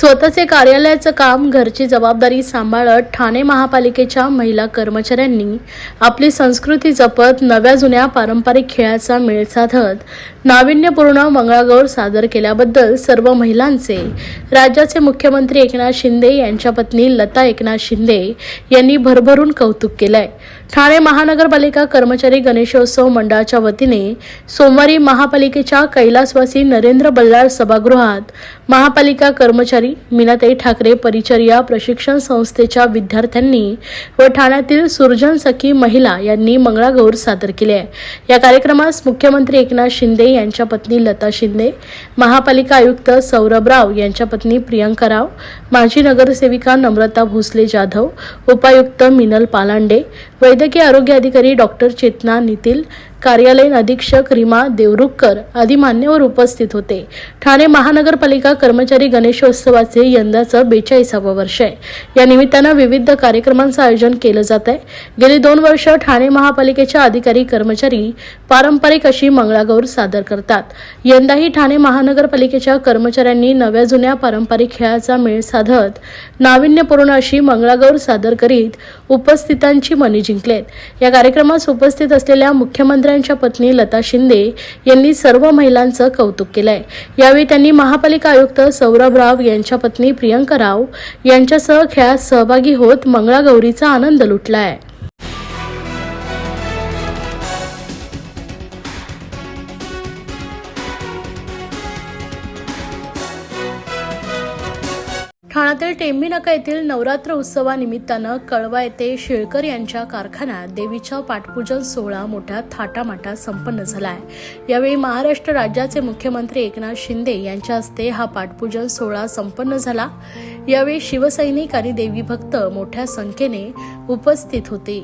स्वतःचे कार्यालयाचं काम घरची जबाबदारी सांभाळत ठाणे महापालिकेच्या महिला कर्मचाऱ्यांनी आपली संस्कृती जपत नव्या जुन्या पारंपरिक खेळाचा मेळ साधत नाविन्यपूर्ण मंगळागौर सादर केल्याबद्दल सर्व महिलांचे राज्याचे मुख्यमंत्री एकनाथ शिंदे यांच्या पत्नी लता एकनाथ शिंदे यांनी भरभरून कौतुक केलंय. ठाणे महानगरपालिका कर्मचारी गणेशोत्सव मंडळाच्या वतीने सोमवारी महापालिकेच्या कैलासवासी नरेंद्र बल्लाळ सभागृहात महापालिका कर्मचारी मीनाताई ठाकरे परिचर्या प्रशिक्षण संस्थेच्या विद्यार्थ्यांनी व ठाण्यातील सुरजन सखी महिला यांनी मंगळागौर सादर केले. आहे या कार्यक्रमास मुख्यमंत्री एकनाथ शिंदे यांच्या पत्नी लता शिंदे महापालिका आयुक्त सौरभ राव यांच्या पत्नी प्रियंका राव माजी नगरसेविका नम्रता भोसले जाधव उपायुक्त मिनल पालांडे वैद्यकीय आरोग्य अधिकारी डॉक्टर चेतना नितील कार्यालयीन अधीक्षक रीमा देवरुखकर आदी मान्यवर उपस्थित होते. ठाणे महानगरपालिका कर्मचारी गणेशोत्सवाचे यंदाचं बेचाळीसावं वर्ष आहे. या निमित्तानं विविध कार्यक्रमांचं आयोजन केलं जात आहे गेली दोन वर्ष ठाणे महापालिकेच्या अधिकारी कर्मचारी पारंपरिक अशी मंगळागौर सादर करतात. यंदाही ठाणे महानगरपालिकेच्या कर्मचाऱ्यांनी नव्या जुन्या पारंपरिक खेळाचा मेळ साधत नाविन्यपूर्ण अशी मंगळागौर सादर करीत उपस्थितांची मनी जिंकलेत. या कार्यक्रमास उपस्थित असलेल्या मुख्यमंत्री मुख्यमंत्र्यांच्या पत्नी लता शिंदे यांनी सर्व महिलांचं कौतुक केलंय. यावेळी त्यांनी महापालिका आयुक्त सौरभ राव यांच्या पत्नी प्रियंका राव यांच्यासह खेळात सहभागी होत मंगळागौरीचा आनंद लुटलाय. आहे पुण्यातील नाका येथील नवरात्र उत्सवानिमित्तानं कळवा येथे शेळकर यांच्या कारखान्यात देवीच्या पाठपूजन सोहळा मोठ्या थाटामाटात संपन्न झाला आहे यावेळी महाराष्ट्र राज्याचे मुख्यमंत्री एकनाथ शिंदे यांच्या हस्ते हा पाठपूजन सोहळा संपन्न झाला. यावेळी शिवसैनिक आणि देवी भक्त मोठ्या संख्येने उपस्थित होते.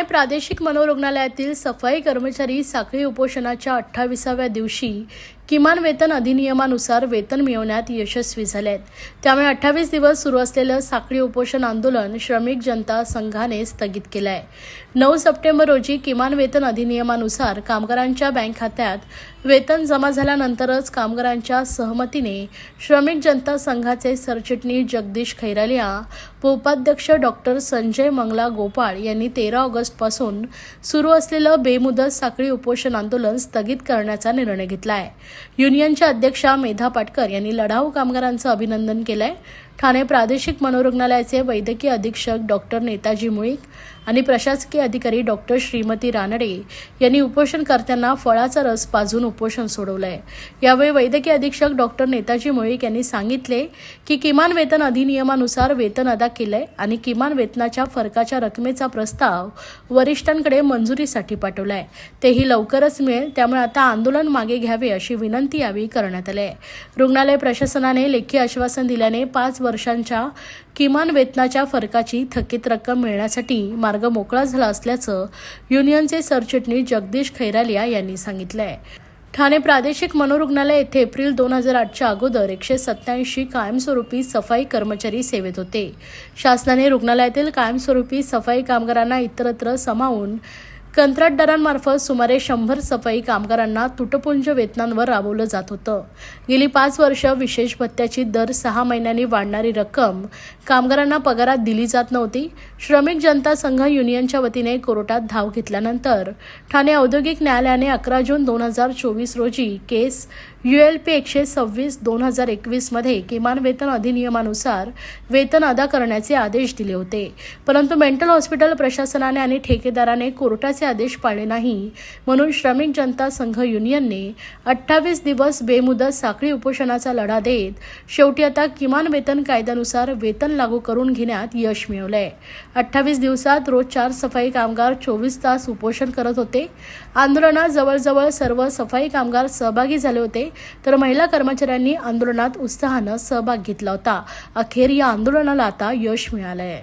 ठाणे प्रादेशिक मनोरुग्णालयातील सफाई कर्मचारी साखळी उपोषणाच्या अठ्ठावीसाव्या दिवशी किमान वेतन अधिनियमानुसार वेतन मिळवण्यात यशस्वी झाले आहेत त्यामुळे अठ्ठावीस दिवस सुरू असलेलं साखळी उपोषण आंदोलन श्रमिक जनता संघाने स्थगित केलं आहे नऊ सप्टेंबर रोजी किमान वेतन अधिनियमानुसार कामगारांच्या बँक खात्यात वेतन जमा झाल्यानंतरच कामगारांच्या सहमतीने श्रमिक जनता संघाचे सरचिटणीस जगदीश खैरालिया व उपाध्यक्ष डॉक्टर संजय मंगला गोपाळ यांनी तेरा ऑगस्टपासून सुरू असलेलं बेमुदत साखळी उपोषण आंदोलन स्थगित करण्याचा निर्णय घेतला आहे युनियनच्या अध्यक्षा मेधा पाटकर यांनी लढाऊ कामगारांचं अभिनंदन केलंय. ठाणे प्रादेशिक मनोरुग्णालयाचे वैद्यकीय अधीक्षक डॉक्टर नेताजी मुळीक आणि प्रशासकीय अधिकारी डॉक्टर श्रीमती रानडे यांनी उपोषणकर्त्यांना फळाचा रस पाजून उपोषण सोडवलंय. यावेळी वैद्यकीय अधीक्षक डॉक्टर नेताजी मुळीक यांनी सांगितले की किमान वेतन अधिनियमानुसार वेतन अदा केलंय आणि किमान वेतनाच्या फरकाच्या रकमेचा प्रस्ताव वरिष्ठांकडे मंजुरीसाठी पाठवलाय. तेही लवकरच मिळेल त्यामुळे आता आंदोलन मागे घ्यावे अशी विनंती यावेळी करण्यात आली आहे रुग्णालय प्रशासनाने लेखी आश्वासन दिल्याने पाच वर्षांच्या किमान वेतनाच्या फरकाची थकीत रक्कम मिळण्यासाठी मार्ग मोकळा झाला असल्याचं युनियनचे सरचिटणीस जगदीश खैरालिया यांनी सांगितलं आहे ठाणे प्रादेशिक मनोरुग्णालय येथे एप्रिल दोन हजार आठच्या अगोदर एकशे सत्याऐंशी कायमस्वरूपी सफाई कर्मचारी सेवेत होते. शासनाने रुग्णालयातील कायमस्वरूपी सफाई कामगारांना इतरत्र सामावून कंत्राटदारांमार्फत सुमारे शंभर सफाई कामगारांना तुटपुंज वेतनांवर राबवलं जात होतं. गेली पाच वर्ष विशेष भत्त्याची दर सहा महिन्यांनी वाढणारी रक्कम कामगारांना पगारात दिली जात नव्हती. श्रमिक जनता संघ युनियनच्या वतीने कोर्टात धाव घेतल्यानंतर ठाणे औद्योगिक न्यायालयाने अकरा जून दोन हजार चोवीस रोजी केस यूएलपी एकशे सव्वीस दोन हजार एकवीसमध्ये किमान वेतन अधिनियमानुसार वेतन अदा करण्याचे आदेश दिले होते. परंतु मेंटल हॉस्पिटल प्रशासनाने आणि ठेकेदाराने कोर्टाचे आदेश पाळले नाही. म्हणून श्रमिक जनता संघ युनियनने अठ्ठावीस दिवस बेमुदत साखळी उपोषणाचा लढा देत शेवटी आता किमान वेतन कायद्यानुसार वेतन लागू करून घेण्यात यश मिळवलंय. अठ्ठावीस दिवसात रोज चार सफाई कामगार चोवीस तास उपोषण करत होते. आंदोलनात जवळजवळ सर्व सफाई कामगार सहभागी झाले होते तर महिला कर्मचाऱ्यांनी आंदोलनात उत्साहानं सहभाग घेतला होता. अखेर या आंदोलनाला आता यश मिळालंय.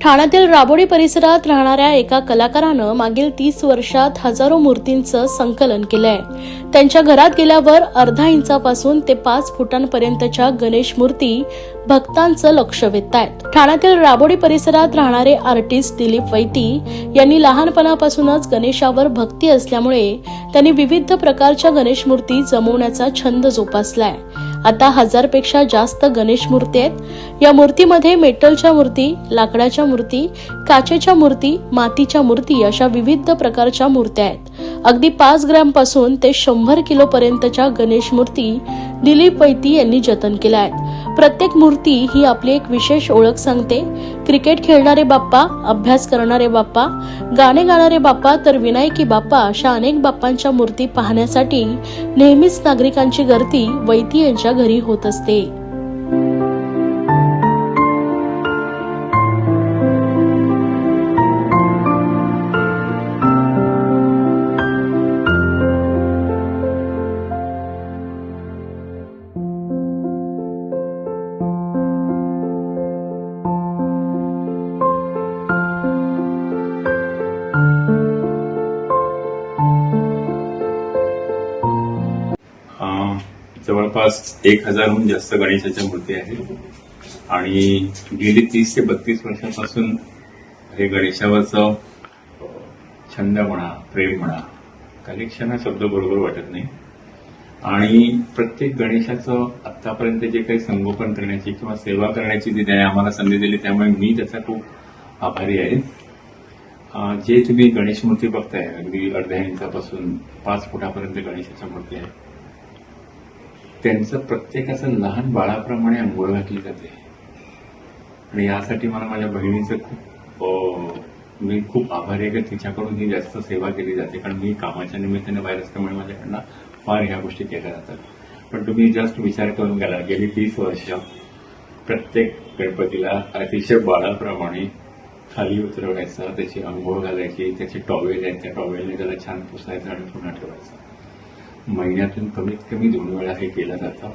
ठाण्यातील राबोडी परिसरात राहणाऱ्या एका कलाकारानं मागील तीस वर्षात हजारो मूर्तींचं संकलन केलंय. त्यांच्या घरात गेल्यावर अर्धा इंचापासून ते पाच फुटांपर्यंतच्या गणेश मूर्ती भक्तांचं लक्ष वेधतायत. ठाण्यातील राबोडी परिसरात राहणारे आर्टिस्ट दिलीप वैती यांनी लहानपणापासूनच गणेशावर भक्ती असल्यामुळे त्यांनी विविध प्रकारच्या गणेश मूर्ती जमवण्याचा छंद जोपासलाय. आता हजारपेक्षा जास्त गणेश मूर्ती आहेत. या मूर्तीमध्ये मेटलच्या मूर्ती लाकडाच्या मूर्ती काचेच्या मूर्ती मातीच्या मूर्ती अशा विविध प्रकारच्या मूर्त्या आहेत. अगदी पाच ग्रॅमपासून ते शंभर किलो पर्यंतच्या गणेश मूर्ती दिलीप वैती यांनी जतन केल्या. आहेत प्रत्येक मूर्ती ही आपली एक विशेष ओळख सांगते. क्रिकेट खेळणारे बाप्पा अभ्यास करणारे बाप्पा गाणे गाणारे बाप्पा तर विनायकी बाप्पा अशा अनेक बाप्पांच्या मूर्ती पाहण्यासाठी नेहमीच नागरिकांची गर्दी वैती यांच्या घरी होत असते. जवळपास एक हजारहून जास्त गणेशाच्या मूर्ती आहेत. आणि गेली तीस ते बत्तीस वर्षापासून हे गणेशावरचं छंद म्हणा प्रेम म्हणा कलेक्शन हा शब्द बरोबर वाटत नाही. आणि प्रत्येक गणेशाचं आतापर्यंत जे काही संगोपन करण्याची किंवा सेवा करण्याची जी त्याने आम्हाला संधी दिली त्यामुळे मी त्याचा खूप आभारी आहे. जे तुम्ही गणेश मूर्ती बघताय अगदी अर्ध्या इंचापासून पाच फुटापर्यंत गणेशाच्या मूर्ती आहेत. त्यांचं प्रत्येकाचं लहान बाळाप्रमाणे आंघोळ घातली जाते. आणि यासाठी मला माझ्या बहिणीचं खूप मी खूप आभारी आहे की तिच्याकडून ही जास्त सेवा केली जाते. कारण मी कामाच्या निमित्ताने बाहेर असल्यामुळे माझ्याकडनं फार ह्या गोष्टी केल्या जातात. पण तुम्ही जस्ट विचार करून गेला गेली तीस वर्ष प्रत्येक गणपतीला अतिशय बाळाप्रमाणे खाली उतरवायचं त्याची आंघोळ घालायची त्याची टॉवेल आहेत त्या टॉवेलने त्याला छान पुसायचं आणि पुन्हा ठेवायचं. महिन्यातून कमीत कमी दोन वेळा हे केलं जातं.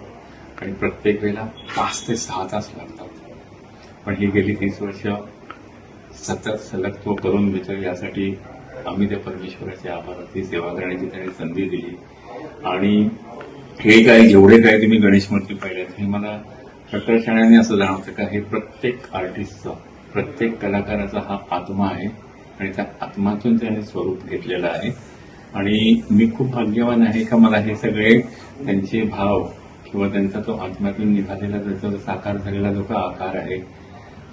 आणि प्रत्येक वेळेला पाच ते सहा तास लागतात. पण ही गेली तीस वर्ष सतत सलग तो करून देतो यासाठी आम्ही त्या परमेश्वराचे ही सेवा करण्याची त्यांनी संधी दिली. आणि हे काय जेवढे काय तुम्ही गणेश मूर्ती पाहिल्यात हे मला प्रकर्षणाने असं जाणवतं का हे प्रत्येक आर्टिस्टचं प्रत्येक कलाकाराचा हा आत्मा आहे. आणि त्या आत्मातून त्याने स्वरूप घेतलेलं आहे. आणि मी खूप भाग्यवान आहे का मला हे सगळे त्यांचे भाव किंवा त्यांचा तो आत्म्यातून निघालेला त्याचा जो साकार झालेला जो का आकार आहे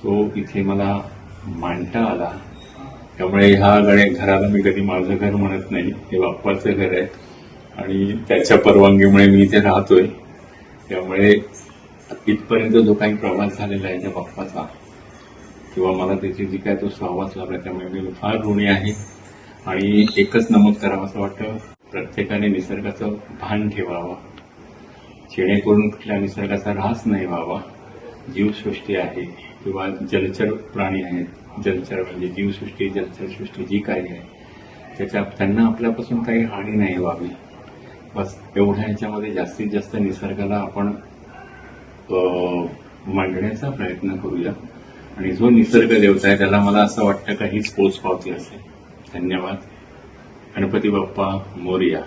तो इथे मला मांडता आला. त्यामुळे ह्या गणेश घराला मी कधी माझं घर म्हणत नाही हे बाप्पाचं घर आहे. आणि त्याच्या परवानगीमुळे मी इथे राहतोय. त्यामुळे इथपर्यंत जो काही प्रवास झालेला आहे त्या बाप्पाचा किंवा मला त्याची जी काय तो सहवास लाभला त्यामुळे मी फार ऋणी आहे. आणि एकच नमूद करावं असं वाटतं प्रत्येकाने निसर्गाचं भान ठेवावं. जेणेकरून कुठल्या निसर्गाचा ऱ्हास नाही व्हावा. जीवसृष्टी आहे किंवा जलचर प्राणी आहेत. जलचर म्हणजे जीवसृष्टी जलचर सृष्टी जी काही आहे त्याच्या त्यांना आपल्यापासून काही हानी नाही व्हावी. बस एवढ्या ह्याच्यामध्ये जास्तीत जास्त निसर्गाला आपण मांडण्याचा प्रयत्न करूया. आणि जो निसर्ग देवता आहे त्याला मला असं वाटतं का हीच पोच पावती असेल. धन्यवाद. गणपती बाप्पा मोरिया.